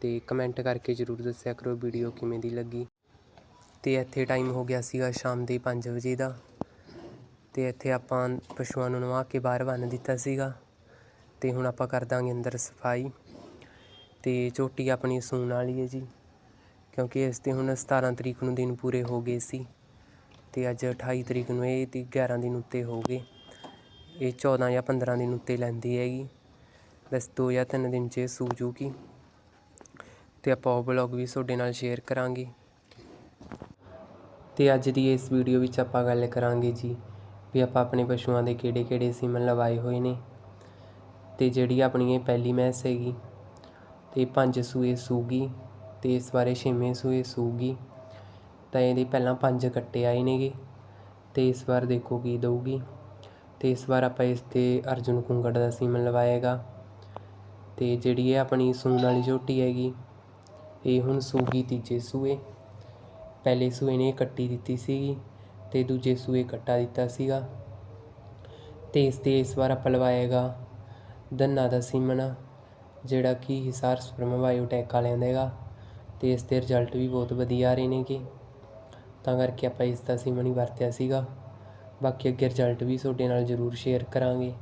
ਅਤੇ ਕਮੈਂਟ ਕਰਕੇ ਜ਼ਰੂਰ ਦੱਸਿਆ ਕਰੋ ਵੀਡੀਓ ਕਿਵੇਂ ਦੀ ਲੱਗੀ। ਅਤੇ ਇੱਥੇ ਟਾਈਮ ਹੋ ਗਿਆ ਸੀਗਾ ਸ਼ਾਮ ਦੇ 5 ਵਜੇ ਦਾ। ਅਤੇ ਇੱਥੇ ਆਪਾਂ ਪਸ਼ੂਆਂ ਨੂੰ ਨਵਾ ਕੇ ਬਾਹਰ ਬੰਨ੍ਹ ਦਿੱਤਾ ਸੀਗਾ। ਅਤੇ ਹੁਣ ਆਪਾਂ ਕਰ ਦਾਂਗੇ ਅੰਦਰ ਸਫ਼ਾਈ। ਅਤੇ ਝੋਟੀ ਆਪਣੀ ਸੂਣ ਵਾਲੀ ਹੈ ਜੀ। ਕਿਉਂਕਿ ਇਸ ਤੇ ਹੁਣ 17 ਤਰੀਕ ਨੂੰ ਦਿਨ ਪੂਰੇ ਹੋ ਗਏ ਸੀ। ਤੇ ਅੱਜ 28 ਤਰੀਕ ਨੂੰ ਇਹ ਤੀ 11 ਦਿਨ ਉੱਤੇ ਹੋ ਗਏ। ਇਹ 14 ਜਾਂ 15 ਦਿਨ ਉੱਤੇ ਲੈਂਦੀ ਹੈਗੀ। ਬਸ 2 ਜਾਂ 3 ਦਿਨ 'ਚ ਇਹ ਅਤੇ ਆਪਾਂ ਉਹ ਵਲੌਗ ਵੀ ਤੁਹਾਡੇ ਨਾਲ ਸ਼ੇਅਰ ਕਰਾਂਗੇ। ਅਤੇ ਅੱਜ ਦੀ ਇਸ ਵੀਡੀਓ ਵਿੱਚ ਆਪਾਂ ਗੱਲ ਕਰਾਂਗੇ ਜੀ ਵੀ ਆਪਾਂ ਆਪਣੇ ਪਸ਼ੂਆਂ ਦੇ ਕਿਹੜੇ ਕਿਹੜੇ ਸੀਮਨ ਲਵਾਏ ਹੋਏ ਨੇ ਤੇ ਜਿਹੜੀ ਆਪਣੀ ਇਹ ਪਹਿਲੀ ਮੈਸ ਹੈਗੀ, ਤੇ ਪੰਜ ਸੂਏ ਸੂਗੀ ਤੇ ਇਸ ਬਾਰੇ ਛੇਵੇਂ ਸੂਏ ਸੂਗੀ। ਤਾਂ ਇਹਦੇ ਪਹਿਲਾਂ ਪੰਜ ਕੱਟੇ ਆਏ ਨੇਗੇ ਤੇ ਇਸ ਵਾਰ ਦੇਖੋ ਕੀ ਦਊਗੀ। ਤੇ ਇਸ ਵਾਰ ਆਪਾਂ ਇਸ ਤੇ ਅਰਜੁਨ ਕੁੰਗੜ ਦਾ ਸੀਮਨ ਲਵਾਏਗਾ। ਤੇ ਜਿਹੜੀ ਇਹ ਆਪਣੀ ਸੂਣ ਵਾਲੀ ਝੋਟੀ ਹੈਗੀ ਇਹ ਹੁਣ ਸੂਗੀ ਤੀਜੇ ਸੂਏ ਪਹਿਲੇ ਸੂਏ ਨੇ ਕੱਟੀ ਦਿੱਤੀ ਸੀਗੀ ਤੇ ਦੂਜੇ ਸੂਏ ਕੱਟਾ ਦਿੱਤਾ ਸੀਗਾ। ਤੇ ਇਸ ਤੇ ਇਸ ਵਾਰ ਆਪਾਂ ਲਵਾਏਗਾ ਦੰਨਾ ਦਾ ਸੀਮਨ ਜਿਹੜਾ ਕਿ ਹਿਸਾਰ ਸਪਰਮ ਬਾਇਓਟੈਕ ਵਾਲਿਆਂ ਦਾ ਹੈਗਾ। ਤੇ ਇਸ ਦੇ ਰਿਜ਼ਲਟ ਵੀ ਬਹੁਤ ਵਧੀਆ ਆ ਰਹੇ ਨੇਗੇ। ਤਾਂ ਕਰਕੇ ਆਪਾਂ ਇਸ ਦਾ ਸੀਮਨ ਹੀ ਵਰਤਿਆ ਸੀਗਾ। ਬਾਕੀ ਅੱਗੇ ਰਿਜ਼ਲਟ ਵੀ ਤੁਹਾਡੇ ਨਾਲ ਜ਼ਰੂਰ ਸ਼ੇਅਰ ਕਰਾਂਗੇ।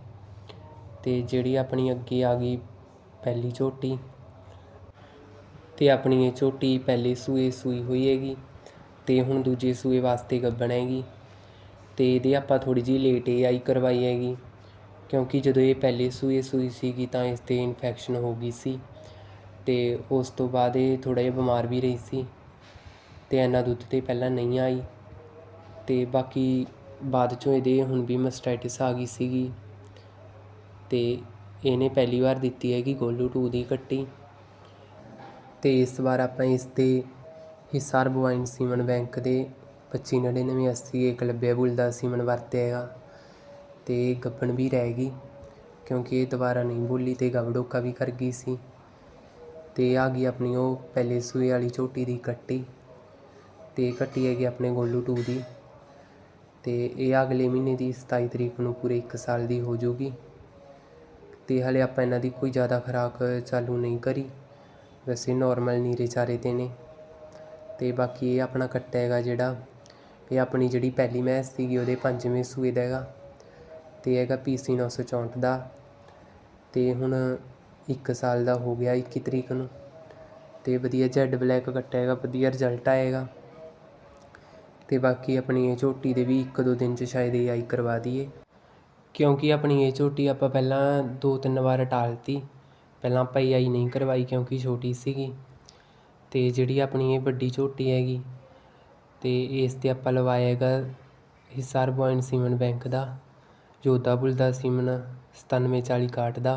ਤੇ ਜਿਹੜੀ ਆਪਣੀ ਅੱਗੇ ਆ ਗਈ ਪਹਿਲੀ ਝੋਟੀ ਅਤੇ ਆਪਣੀ ਇਹ ਝੋਟੀ ਪਹਿਲੇ ਸੂਏ ਸੂਈ ਹੋਈ ਹੈਗੀ ਅਤੇ ਹੁਣ ਦੂਜੇ ਸੂਏ ਵਾਸਤੇ ਗੱਭਣ ਹੈਗੀ ਅਤੇ ਇਹਦੇ ਆਪਾਂ ਥੋੜ੍ਹੀ ਜਿਹੀ ਲੇਟ ਇਹ ਆਈ ਕਰਵਾਈ ਹੈਗੀ, ਕਿਉਂਕਿ ਜਦੋਂ ਇਹ ਪਹਿਲੇ ਸੂਏ ਸੂਈ ਸੀਗੀ ਤਾਂ ਇਸ ਤੇ ਇਨਫੈਕਸ਼ਨ ਹੋ ਗਈ ਸੀ ਅਤੇ ਉਸ ਤੋਂ ਬਾਅਦ ਇਹ ਥੋੜ੍ਹਾ ਜਿਹਾ ਬਿਮਾਰ ਵੀ ਰਹੀ ਸੀ ਅਤੇ ਇੰਨਾ ਦੁੱਧ ਤੇ ਪਹਿਲਾਂ ਨਹੀਂ ਆਈ ਅਤੇ ਬਾਕੀ ਬਾਅਦ ਚੋਂ ਇਹਦੇ ਹੁਣ ਵੀ ਮਸਟਾਈਟਿਸ ਆ ਗਈ ਸੀਗੀ ਅਤੇ ਇਹਨੇ ਪਹਿਲੀ ਵਾਰ ਦਿੱਤੀ ਹੈਗੀ ਗੋਲੂ ਟੂ ਦੀ ਕੱਟੀ ਅਤੇ ਇਸ ਵਾਰ ਆਪਾਂ ਇਸ ਤੇ ਹਿਸਾਰ ਬਵਾਈਨ ਸੀਮਨ ਬੈਂਕ ਦੇ ਪੱਚੀ ਨੜਿਨਵੇਂ 259980 ਏਕਲਵਿਆ ਬੁੱਲ ਦਾ ਸੀਮਨ ਵਰਤਿਆ ਹੈਗਾ ਤੇ ਗੱਬਣ ਵੀ ਰਹਿ ਗਈ, ਕਿਉਂਕਿ ਇਹ ਦੁਬਾਰਾ ਨਹੀਂ ਬੋਲੀ ਅਤੇ ਗਵੜੋਕਾ ਵੀ ਕਰ ਗਈ ਸੀ। ਅਤੇ ਆ ਗਈ ਆਪਣੀ ਉਹ ਪਹਿਲੇ ਸੂਏ ਵਾਲੀ ਝੋਟੀ ਦੀ ਕੱਟੀ ਅਤੇ ਕੱਟੀ ਹੈਗੀ ਆਪਣੇ ਗੋਲੂ ਟੂ ਦੀ ਅਤੇ ਇਹ ਅਗਲੇ ਮਹੀਨੇ ਦੀ 27 ਤਰੀਕ ਨੂੰ ਪੂਰੇ 1 ਸਾਲ ਦੀ ਹੋ ਜਾਊਗੀ ਤੇ ਹਲੇ ਆਪਾਂ ਇਹਨਾਂ ਦੀ ਕੋਈ ਜ਼ਿਆਦਾ ਖੁਰਾਕ ਚਾਲੂ ਨਹੀਂ ਕਰੀ। ਵੈਸੇ ਨੋਰਮਲ ਨੀਰੇ ਚਾਰੇ ਤੇ ਨੇ। ਅਤੇ ਬਾਕੀ ਇਹ ਆਪਣਾ ਕੱਟਾ ਹੈਗਾ ਜਿਹੜਾ, ਇਹ ਆਪਣੀ ਜਿਹੜੀ ਪਹਿਲੀ ਮੈਚ ਸੀਗੀ ਉਹਦੇ ਪੰਜਵੇਂ ਸੂਏ ਦਾ ਹੈਗਾ। ਤੇ ਹੈਗਾ ਪੀਸੀ 964 ਦਾ। ਅਤੇ ਹੁਣ ਇੱਕ ਸਾਲ ਦਾ ਹੋ ਗਿਆ 21 ਤਰੀਕ ਨੂੰ। ਅਤੇ ਵਧੀਆ ਜੈਡ ਬਲੈਕ ਕੱਟਾ ਹੈਗਾ, ਵਧੀਆ ਰਿਜ਼ਲਟ ਆਏਗਾ। ਅਤੇ ਬਾਕੀ ਆਪਣੀ ਇਹ ਝੋਟੀ ਦੇ ਵੀ ਇੱਕ ਦੋ ਦਿਨ ਚ ਸ਼ਾਇਦ ਇਹ ਆਈ ਕਰਵਾ ਦਈਏ। ਕਿਉਂਕਿ ਆਪਣੀ ਇਹ ਝੋਟੀ ਆਪਾਂ ਪਹਿਲਾਂ ਦੋ ਤਿੰਨ ਵਾਰ ਟਾਲਤੀ। ਪਹਿਲਾਂ ਆਪਾਂ ਇਹ ਆਈ ਨਹੀਂ ਕਰਵਾਈ ਕਿਉਂਕਿ ਛੋਟੀ ਸੀਗੀ ਅਤੇ ਜਿਹੜੀ ਆਪਣੀ ਇਹ ਵੱਡੀ ਝੋਟੀ ਹੈਗੀ ਅਤੇ ਇਸ ਤੇ ਆਪਾਂ ਲਵਾਇਆ ਹੈਗਾ ਹਿਸਾਰ ਪੁਆਇੰਟ ਸੀਮਨ ਬੈਂਕ ਦਾ ਜੋਧਾ ਬੁੱਲ ਦਾ ਚਾਲੀ 9740 ਦਾ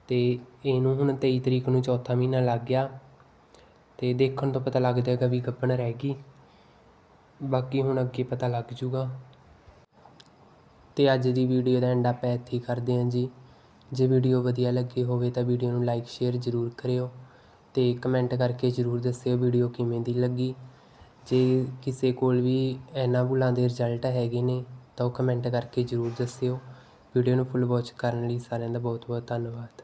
ਅਤੇ ਇਹਨੂੰ ਹੁਣ ਤੇਈ ਤਰੀਕ ਨੂੰ ਚੌਥਾ ਮਹੀਨਾ ਲੱਗ ਗਿਆ ਅਤੇ ਦੇਖਣ ਤੋਂ ਪਤਾ ਲੱਗਦਾ ਹੈਗਾ ਵੀ ਗੱਭਣ ਰਹਿ ਗਈ, ਬਾਕੀ ਹੁਣ ਅੱਗੇ ਪਤਾ ਲੱਗ ਜੂਗਾ। ਅਤੇ ਅੱਜ ਦੀ ਵੀਡੀਓ ਦਾ ਐਂਡ ਆਪਾਂ ਇੱਥੇ ਹੀ ਕਰਦੇ ਹਾਂ ਜੀ। ਜੇ ਵੀਡੀਓ ਵਧੀਆ ਲੱਗੀ ਹੋਵੇ ਤਾਂ ਵੀਡੀਓ ਨੂੰ ਲਾਈਕ, ਸ਼ੇਅਰ ਜ਼ਰੂਰ ਕਰਿਓ ਅਤੇ ਕਮੈਂਟ ਕਰਕੇ ਜ਼ਰੂਰ ਦੱਸਿਓ ਵੀਡੀਓ ਕਿਵੇਂ ਦੀ ਲੱਗੀ। ਜੇ ਕਿਸੇ ਕੋਲ ਵੀ ਇਹਨਾਂ ਬੁੱਲਾਂ ਦੇ ਰਿਜ਼ਲਟ ਹੈਗੇ ਨੇ ਤਾਂ ਉਹ ਕਮੈਂਟ ਕਰਕੇ ਜ਼ਰੂਰ ਦੱਸਿਓ। ਵੀਡੀਓ ਨੂੰ ਫੁੱਲ ਵਾਚ ਕਰਨ ਲਈ ਸਾਰਿਆਂ ਦਾ ਬਹੁਤ ਬਹੁਤ ਧੰਨਵਾਦ।